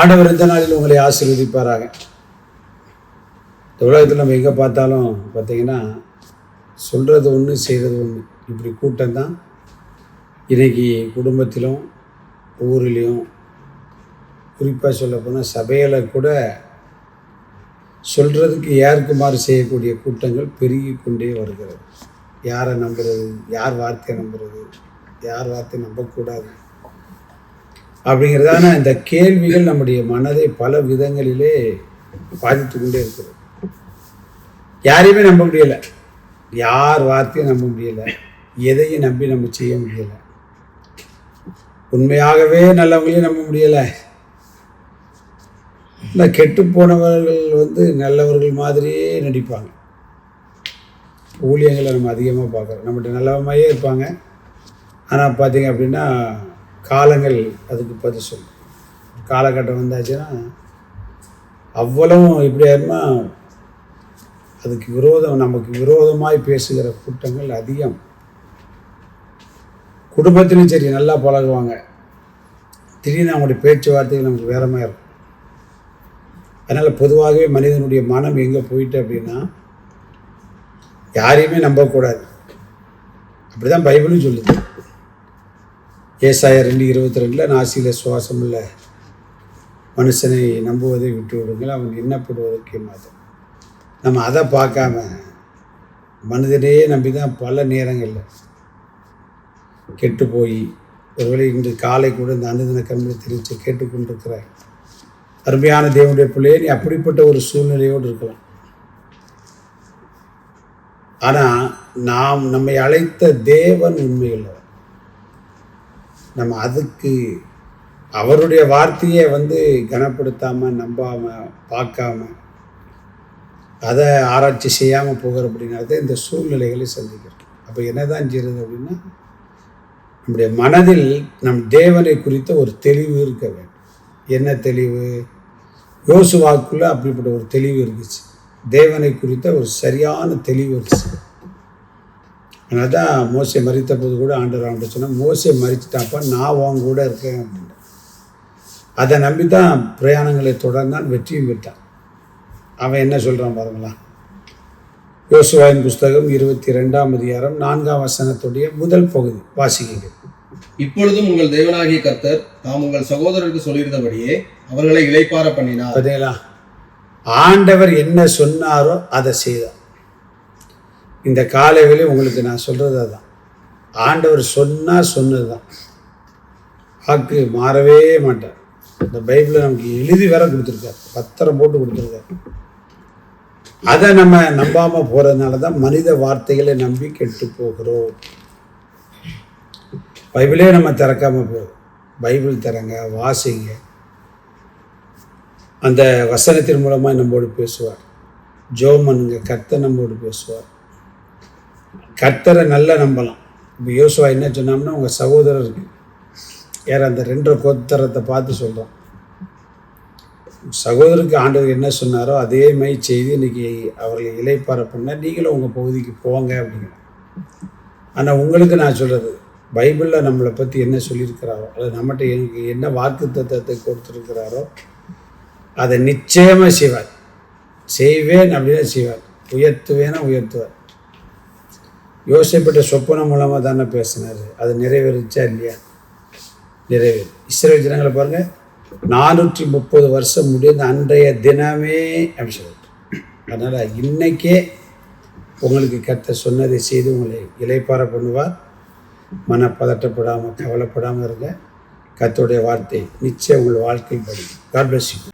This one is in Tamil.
ஆண்டவர் இந்த நாளில் உங்களை ஆசீர்வதிப்பாராக. இந்த உலகத்தில் நம்ம எங்கே பார்த்தாலும் பார்த்தீங்கன்னா சொல்கிறது ஒன்று செய்கிறது ஒன்று இப்படி கூட்டம் தான் இன்றைக்கி குடும்பத்திலும் ஊரிலையும் குறிப்பாக சொல்லப்போனால் சபையில் கூட சொல்கிறதுக்கு ஏற்குமாறு செய்யக்கூடிய கூட்டங்கள் பெருகி கொண்டே வருகிறது. யாரை நம்புறது யார் வார்த்தையை நம்புறது யார் வார்த்தையை நம்பக்கூடாது. அப்படிங்கிறதான இந்த கேள்விகள் நம்முடைய மனதை பல விதங்களிலே பாதித்து கொண்டே இருக்கிறது. யாரையுமே நம்ப முடியலை. யார் வார்த்தையும் நம்ப முடியலை. எதையும் நம்பி நம்ம செய்ய முடியலை. உண்மையாகவே நல்லவங்களையும் நம்ப முடியலை. இந்த கெட்டு போனவர்கள் வந்து நல்லவர்கள் மாதிரியே நடிப்பாங்க. ஊழியங்களை நம்ம அதிகமாக பார்க்குறோம். நம்மகிட்ட நல்லவமாயே இருப்பாங்க. ஆனால் பார்த்தீங்க அப்படின்னா காலங்கள் அதுக்கு பதில் சொல்லும் காலகட்டம் வந்தாச்சுன்னா அவ்வளவும் எப்படியாருமா அதுக்கு விரோதம் நமக்கு விரோதமாய் பேசுகிற கூட்டங்கள் அதிகம். குடும்பத்திலும் சரி நல்லா பழகுவாங்க. திடீர்னு அவங்களுடைய பேச்சுவார்த்தைகள் நமக்கு வேற மாதிரி இருக்கும். அதனால் பொதுவாகவே மனிதனுடைய மனம் எங்கே போயிட்டு அப்படின்னா யாரையுமே நம்பக்கூடாது. அப்படி தான் பைபிளும் சொல்லுது. ஏசாய ரெண்டு இருபத்தி ரெண்டில் நாசியில் சுவாசம் இல்லை மனுஷனை நம்புவதை விட்டு விடுங்கள். அவன் எண்ணப்படுவதற்கு மாதம் நம்ம அதை பார்க்காம மனிதனையே நம்பி தான் பல நேரங்களில் கெட்டு போய் ஒருவேளை இன்று காலை கூட இந்த அனுதின கண்களை தெரிவித்து கேட்டுக்கொண்டிருக்கிற அருமையான தேவனுடைய பிள்ளையே நீ அப்படிப்பட்ட ஒரு சூழ்நிலையோடு இருக்கலாம். ஆனால் நாம் நம்மை அழைத்த தேவன் உண்மையுள்ளவர் நம்ம அதுக்கு அவருடைய வார்த்தையை வந்து கனப்படுத்தாமல் நம்பாமல் பார்க்காம அதை ஆராய்ச்சி செய்யாமல் போகிற அப்படிங்கிறத இந்த சூழ்நிலைகளை சந்திக்கிறோம் அப்போ என்ன தான் செய்கிறது அப்படின்னா நம்முடைய மனதில் நம் தேவனை குறித்த ஒரு தெளிவு இருக்க வேண்டும். என்ன தெளிவு? யோசுவாக்குள்ளே அப்படிப்பட்ட ஒரு தெளிவு இருந்துச்சு. தேவனை குறித்த ஒரு சரியான தெளிவு இருந்துச்சு. அதனால தான் மோசை மறித்த போது கூட ஆண்டவர் ஆண்டு சொன்னால் மோசை மறிச்சிட்டாப்பா நான் உன் கூட இருக்கேன் அப்படின்னு அதை நம்பி தான் பிரயாணங்களை தொடர்ந்தான் வெற்றியும் பெற்றான். அவன் என்ன சொல்கிறான் பாருங்களா யோசுவாயின் புஸ்தகம் இருபத்தி ரெண்டாம் அதிகாரம் நான்காம் வசனத்துடைய முதல் பகுதி வாசிக்கங்க இப்பொழுதும் உங்கள் தேவனாகிய கர்த்தர் தாம் உங்கள் சகோதரருக்கு சொல்லியிருந்தபடியே அவர்களை இளைப்பார பண்ணினார். பார்த்தீங்களா? ஆண்டவர் என்ன சொன்னாரோ அதை செய்தார். இந்த காலையிலே உங்களுக்கு நான் சொல்கிறது தான் ஆண்டவர் சொன்னால் சொன்னது தான் வாக்கு மாறவே மாட்டார். இந்த பைபிளை நமக்கு எழுதி வேற கொடுத்துருக்காரு. பத்திரம் போட்டு கொடுத்துருக்காரு. அதை நம்ம நம்பாமல் போகிறதுனால தான் மனித வார்த்தைகளை நம்பி கெட்டு போகிறோம். பைபிளே நம்ம திறக்காமல் போகிறோம் பைபிள் திறங்க வாசிங்க. அந்த வசனத்தின் மூலமாக நம்மோடு பேசுவார். ஜோமனுங்க கர்த்தர் நம்மோடு பேசுவார். கர்த்தரை நல்லா நம்பலாம். இப்போ யோசுவா என்ன சொன்னோம்னா உங்கள் சகோதரருக்கு. யார் அந்த ரெண்டு கோத்தரத்தை பார்த்து சொல்கிறோம் சகோதரருக்கு ஆண்டவர் என்ன சொன்னாரோ அதே மாதிரி செய்து இன்னைக்கு அவர்களை இலைப்பார பண்ண நீங்களும் உங்கள் பகுதிக்கு போங்க அப்படிங்கிற ஆனால் உங்களுக்கு நான் சொல்கிறது பைபிளில் நம்மளை பற்றி என்ன சொல்லியிருக்கிறாரோ அது நம்மகிட்ட எனக்கு என்ன வாக்கு தத்துவத்தை கொடுத்துருக்கிறாரோ அதை நிச்சயமாக செய்வார். செய்வேன் அப்படின்னா செய்வார். உயர்த்துவேனா உயர்த்துவார். யோசிப்பட்ட சொப்பனம் மூலமாக தானே பேசினார். அது நிறைவேறிச்சா இல்லையா? நிறைவேறு. இஸ்ரேல் ஜனங்களை பாருங்கள் நானூற்றி முப்பது வருஷம் முடிந்த அன்றைய தினமே அப்படி சொல்லிட்டு அதனால் இன்றைக்கே உங்களுக்கு கத்த சொன்னதை செய்து உங்களை இலைப்பார பண்ணுவார். மனப்பதட்டப்படாமல் கவலைப்படாமல் இருங்க. கத்தோடைய வார்த்தை நிச்சயம் உங்கள் வாழ்க்கை படி. God bless you